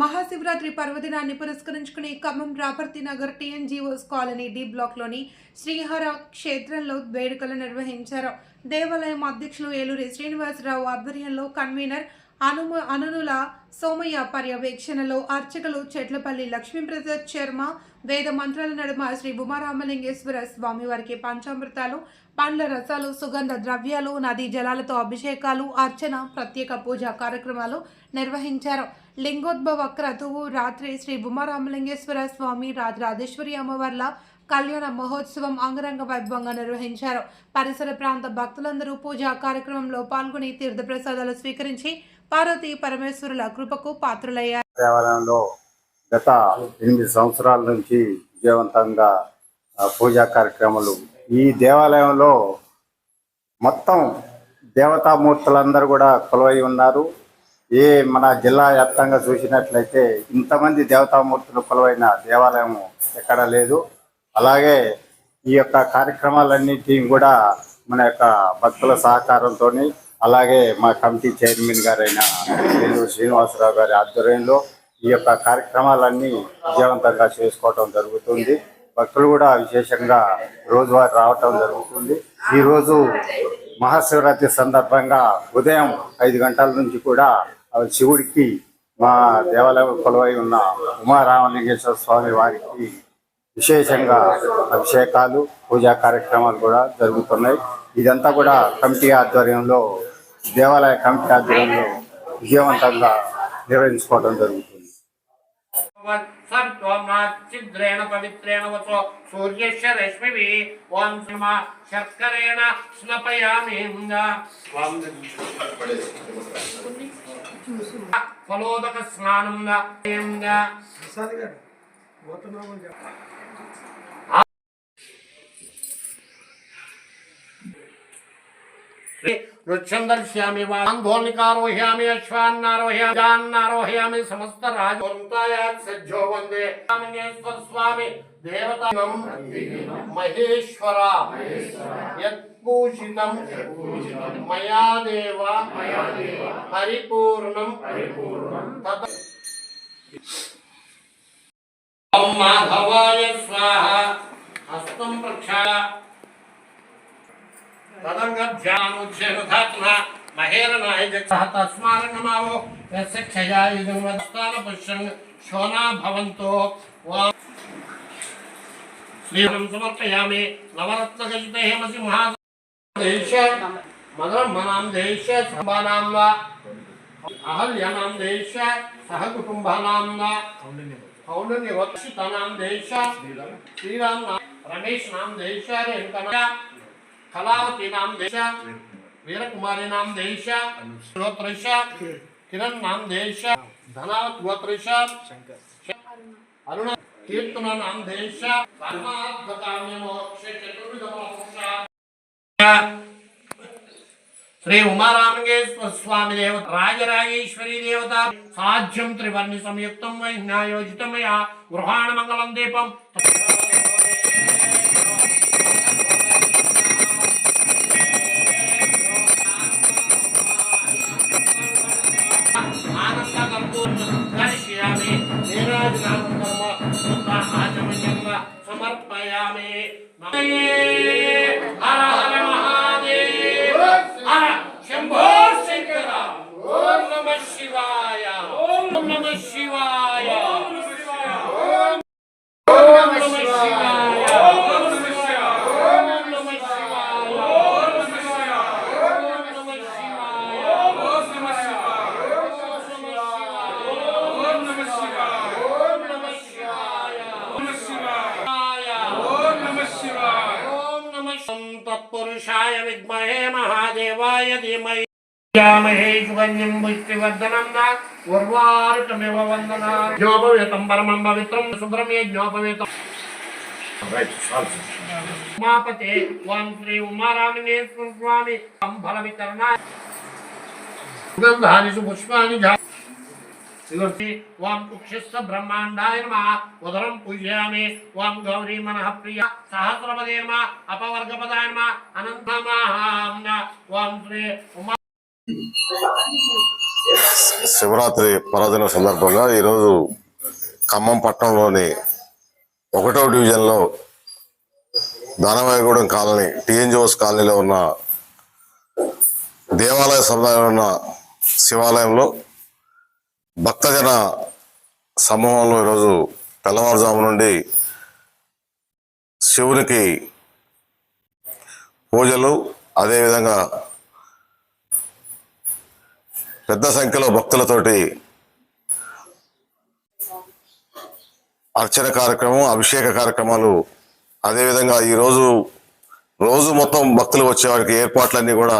మహాశివరాత్రి పర్వదినాన్ని పురస్కరించుకుని Khammam Raparthi Nagar TNGOs colony D బ్లాక్లోని శ్రీహర క్షేత్రంలో వేడుకలు నిర్వహించారు. దేవాలయం అధ్యక్షులు ఏలూరి శ్రీనివాసరావు ఆధ్వర్యంలో కన్వీనర్ అనుమ అనునుల సోమయ్య పర్యవేక్షణలో అర్చకులు చెట్లపల్లి లక్ష్మీప్రసాద్ శర్మ వేద మంత్రాల నడుమ శ్రీ ఉమారామలింగేశ్వర స్వామివారికి పంచామృతాలు పండ్ల రసాలు సుగంధ ద్రవ్యాలు నదీ జలాలతో అభిషేకాలు అర్చన ప్రత్యేక పూజా కార్యక్రమాలు నిర్వహించారు. లింగోద్భవ క్రతువు రాత్రి శ్రీ ఉమారామలింగేశ్వర స్వామి రాజరాజేశ్వరి అమ్మవార్ల కళ్యాణ మహోత్సవం అంగరంగ వైభవంగా నిర్వహించారు. పరిసర ప్రాంత భక్తులందరూ పూజా కార్యక్రమంలో పాల్గొని తీర్థప్రసాదాలు స్వీకరించి పార్వతీ పరమేశ్వరుల కృపకు పాత్రులయ్యారు. దేవాలయంలో గత ఎనిమిది సంవత్సరాల నుంచి విజయవంతంగా పూజా కార్యక్రమాలు ఈ దేవాలయంలో మొత్తం దేవతామూర్తులందరూ కూడా కొలువై ఉన్నారు. ఏ మన జిల్లా వ్యాప్తంగా చూసినట్లయితే ఇంతమంది దేవతామూర్తులు కొలువైన దేవాలయం ఎక్కడ లేదు. అలాగే ఈ యొక్క కార్యక్రమాలన్నింటినీ కూడా మన యొక్క భక్తుల సహకారంతో అలాగే మా కమిటీ చైర్మన్ గారైన నెల్లూరు శ్రీనివాసరావు గారి ఆధ్వర్యంలో ఈ యొక్క కార్యక్రమాలన్నీ విజయవంతంగా చేసుకోవటం జరుగుతుంది. భక్తులు కూడా విశేషంగా రోజువారి రావటం జరుగుతుంది. ఈరోజు మహాశివరాత్రి సందర్భంగా ఉదయం ఐదు గంటల నుంచి కూడా శివుడికి మా దేవాలయం కొలువై ఉన్న ఉమారామలింగేశ్వర స్వామి వారికి విశేషంగా అభిషేకాలు పూజా కార్యక్రమాలు కూడా జరుగుతున్నాయి. ఇదంతా కూడా కమిటీ ఆధ్వర్యంలో దేవాలయ కమిటీ ఆధ్వర్యంలో విజయవంతంగా నిర్వహించుకోవడం జరుగుతుంది. ोम्नाच्छिद्रेण पवित्रेण वचो सूर्यस्य रश्मिभिः ॐ सिमा शर्करेण स्नपयामि फलोदक स्नानं न नृच्छन्दर्श्यामि वा। आङ्घोलिकारोह्यामि अश्वान्नारोह्यामि जान्नारोह्यामि समस्त राजवन्तायात् सज्जो वंदे। रामलिङ्गेश्वर स्वामि देवता महेश्वरा। यत्पूजितं मया देव। परिपूर्णं तत् माधवाय स्वाहा। हस्तं प्रक्षाय तदङ्गध्यानुच्छेदधातुः महेरनायजः तस्मान्नमावो यस्य क्षया युगमदस्तानपुष्यन् शोना भवन्तो। श्रीहं समर्पयामि। नवरत्नकयुते हेमसि महादेश। मदब्रह्मणां देश, सम्भानां वा। अहल्यानां देश सह कुटुम्बानां वा। कौण्डन्यवक्षितानां देश। श्रीराम रमेश नाम देश, रेणुकना कलावती नाम देशा वीर कुमारी नाम देशा श्रोत्रिशा किरण नाम देशा धनावत वत्रिशा अरुण कीर्तन नाम देशा श्री उमा रामगे स्वामी देव देवता साध्यम त्रिवर्ण संयुक्त वै न्यायोजित मैं गृहाण मंगल दीपम Mommy. మహాదేవాయ ధీమహి ధ్యామహే సుగన్యం పుష్టివర్ధనం ఉర్వారుకమివ వందనా. జ్ఞోపవేతం పరమం పవిత్రం శుభ్రం యజ్ఞోపవేతం ఉమాపతే ఓం శ్రీ ఉమారామినేశ్వర స్వామి. ఫల వితరణ సుగంధానిషు పుష్పాని జా ఇదొచ్చి బ్రహ్మాండాయ నమ ఉదరం పూజయామి ఓం గౌరీ మన ప్రియ సహస్రపదే నమ అపవర్గపదాయ నమ అనంతమాహాంన ఓం శ్రీ ఉమా శివరాత్రి పర్వదిన సందర్భంగా ఈరోజు ఖమ్మం పట్టణంలోని ఒకటో డివిజన్లో దానవాయగూడెం కాలనీ టిఎన్జిఓస్ కాలనీలో ఉన్న దేవాలయ సముదాయంలో ఉన్న శివాలయంలో భక్తజన సమూహంలో ఈరోజు తెల్లవారుజాము నుండి శివునికి పూజలు అదేవిధంగా పెద్ద సంఖ్యలో భక్తులతోటి అర్చన కార్యక్రమం అభిషేక కార్యక్రమాలు అదేవిధంగా ఈరోజు రోజు మొత్తం భక్తులు వచ్చేవాడికి ఏర్పాట్లన్నీ కూడా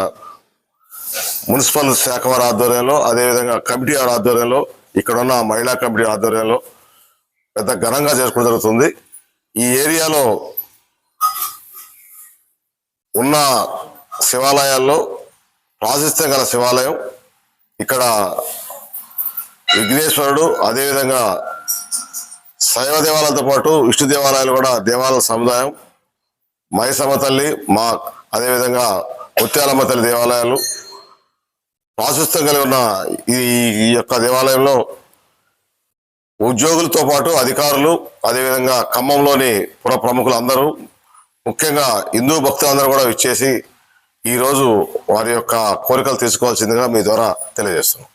మున్సిపల్ శాఖ వారి ఆధ్వర్యంలో అదేవిధంగా కమిటీ వారి ఆధ్వర్యంలో ఇక్కడ ఉన్న మహిళా కమిటీ ఆధ్వర్యంలో పెద్ద ఘనంగా చేసుకోవడం జరుగుతుంది. ఈ ఏరియాలో ఉన్న శివాలయాల్లో ప్రాశస్త్యం గల శివాలయం ఇక్కడ విఘ్నేశ్వరుడు అదేవిధంగా శైవ దేవాలయాలతో పాటు విష్ణు దేవాలయాలు కూడా దేవాలయ సముదాయం మైసమ్మ తల్లి మా అదేవిధంగా ముత్యాలమ్మ తల్లి దేవాలయాలు ప్రాశస్తం కలిగి ఉన్న ఈ ఈ యొక్క దేవాలయంలో ఉద్యోగులతో పాటు అధికారులు అదేవిధంగా ఖమ్మంలోని పుర ప్రముఖులు అందరూ ముఖ్యంగా హిందూ భక్తులందరూ కూడా ఇచ్చేసి ఈరోజు వారి యొక్క కోరికలు తీసుకోవాల్సిందిగా మీ ద్వారా తెలియజేస్తున్నాం.